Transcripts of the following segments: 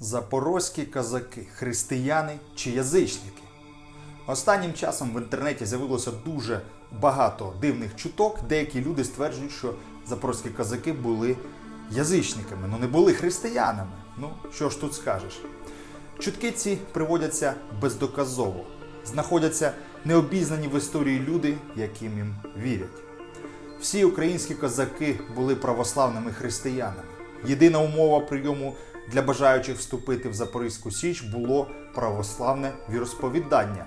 Запорозькі козаки, християни чи язичники. Останнім часом в інтернеті з'явилося дуже багато дивних чуток. Деякі люди стверджують, що запорозькі козаки були язичниками, ну не були християнами. Ну, що ж тут скажеш? Чутки ці приводяться бездоказово. Знаходяться необізнані в історії люди, яким їм вірять. Всі українські козаки були православними християнами. Єдина умова прийому для бажаючих вступити в Запорізьку Січ було православне віросповідання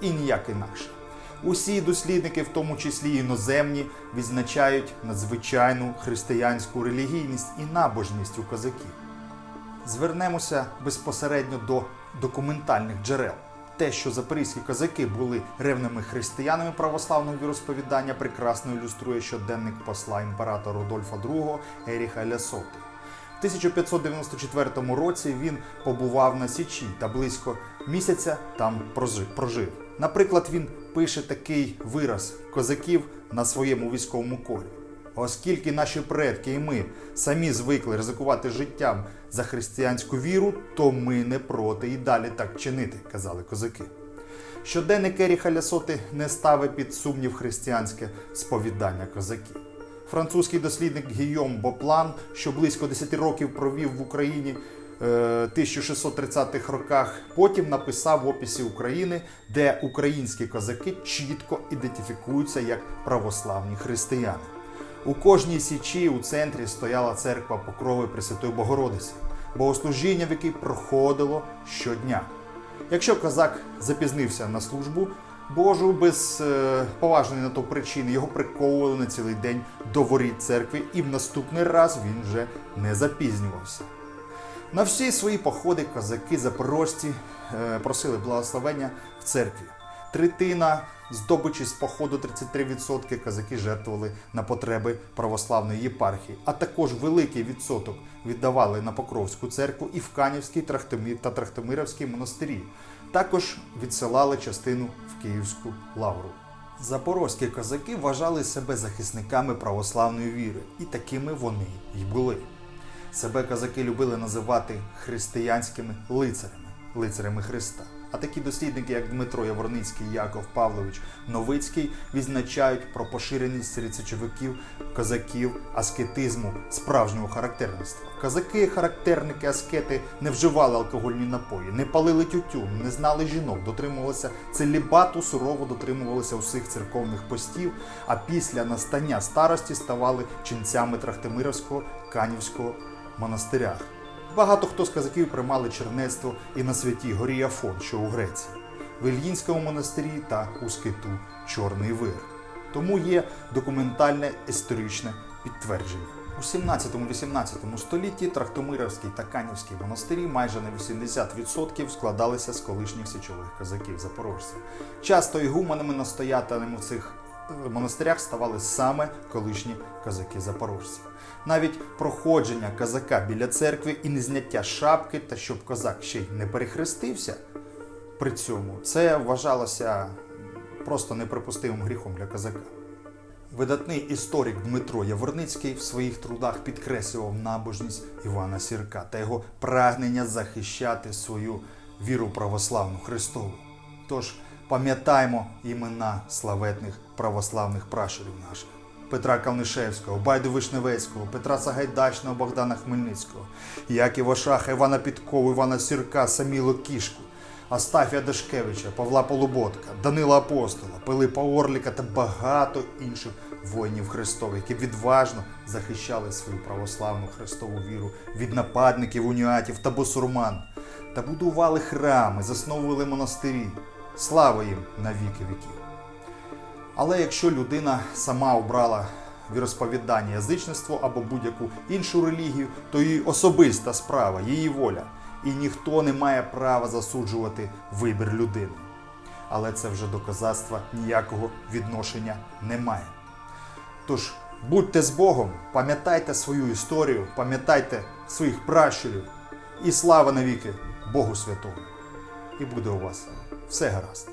і ніяк інакше. Усі дослідники, в тому числі іноземні, відзначають надзвичайну християнську релігійність і набожність у козаків. Звернемося безпосередньо до документальних джерел. Те, що запорізькі козаки були ревними християнами православного віросповідання, прекрасно ілюструє щоденник посла імператора Рудольфа II Еріха Лясоти. В 1594 році він побував на Січі та близько місяця там прожив. Наприклад, він пише такий вираз козаків на своєму військовому колі. Оскільки наші предки і ми самі звикли ризикувати життям за християнську віру, то ми не проти і далі так чинити, казали козаки. Щоденник Еріха Лясоти не ставить під сумнів християнське сповідання козаків. Французький дослідник Гійом Боплан, що близько 10 років провів в Україні е, 1630-х роках, потім написав в описі України, де українські козаки чітко ідентифікуються як православні християни. У кожній січі у центрі стояла церква Покрови Пресвятої Богородиці, богослужіння, в якій проходило щодня. Якщо козак запізнився на службу Божу без е, поважної на то причини, його приковували на цілий день до воріт церкви, і в наступний раз він вже не запізнювався. На всі свої походи козаки запорожці е, просили благословення в церкві. Третина здобичі з походу 33% козаки жертвували на потреби православної єпархії, а також великий відсоток віддавали на Покровську церкву і в Трахтимир та Трахтимировський монастирі. Також відсилали частину в Київську лавру. Запорозькі козаки вважали себе захисниками православної віри, і такими вони й були. Себе козаки любили називати християнськими лицарями, лицарями Христа. А такі дослідники, як Дмитро Яворницький Яков Павлович Новицький, відзначають про поширеність серед січовиків козаків аскетизму справжнього характерництва. Козаки, характерники, аскети не вживали алкогольні напої, не палили тютюн, не знали жінок, дотримувалися целібату, сурово дотримувалися усіх церковних постів, а після настання старості ставали ченцями Трахтимировського Канівського монастирях. Багато хто з козаків приймали чернецтво і на святій горі Афон, що у Греції, в Ільїнському монастирі та у скиту Чорний Вир. Тому є документальне історичне підтвердження. У 17-18 столітті Трахтомировський та Канівський монастирі майже на 80% складалися з колишніх січових козаків запорожців. Часто ігуменами настоятелями цих монастирях ставали саме колишні козаки запорожці. Навіть проходження козака біля церкви і незняття шапки, та щоб козак ще й не перехрестився при цьому, це вважалося просто неприпустимим гріхом для козака. Видатний історик Дмитро Яворницький в своїх трудах підкреслював набожність Івана Сірка та його прагнення захищати свою віру православну Христову. Тож пам'ятаймо імена славетних православних пращурів наших. Петра Калнишевського, Байду Вишневецького, Петра Сагайдачного, Богдана Хмельницького, Яківа Шаха, Івана Підкову, Івана Сірка, Саміло Кішку, Астафія Дашкевича, Павла Полуботка, Данила Апостола, Пилипа Орліка та багато інших воїнів Христових, які відважно захищали свою православну Христову віру від нападників, уніатів та бусурман, та будували храми, засновували монастирі. Слава їм на віки віків! Але якщо людина сама обрала віросповідання язичництво або будь-яку іншу релігію, то її особиста справа, її воля. І ніхто не має права засуджувати вибір людини. Але це вже до козацтва ніякого відношення не має. Тож будьте з Богом, пам'ятайте свою історію, пам'ятайте своїх пращурів і слава навіки Богу Святому. І буде у вас все гаразд.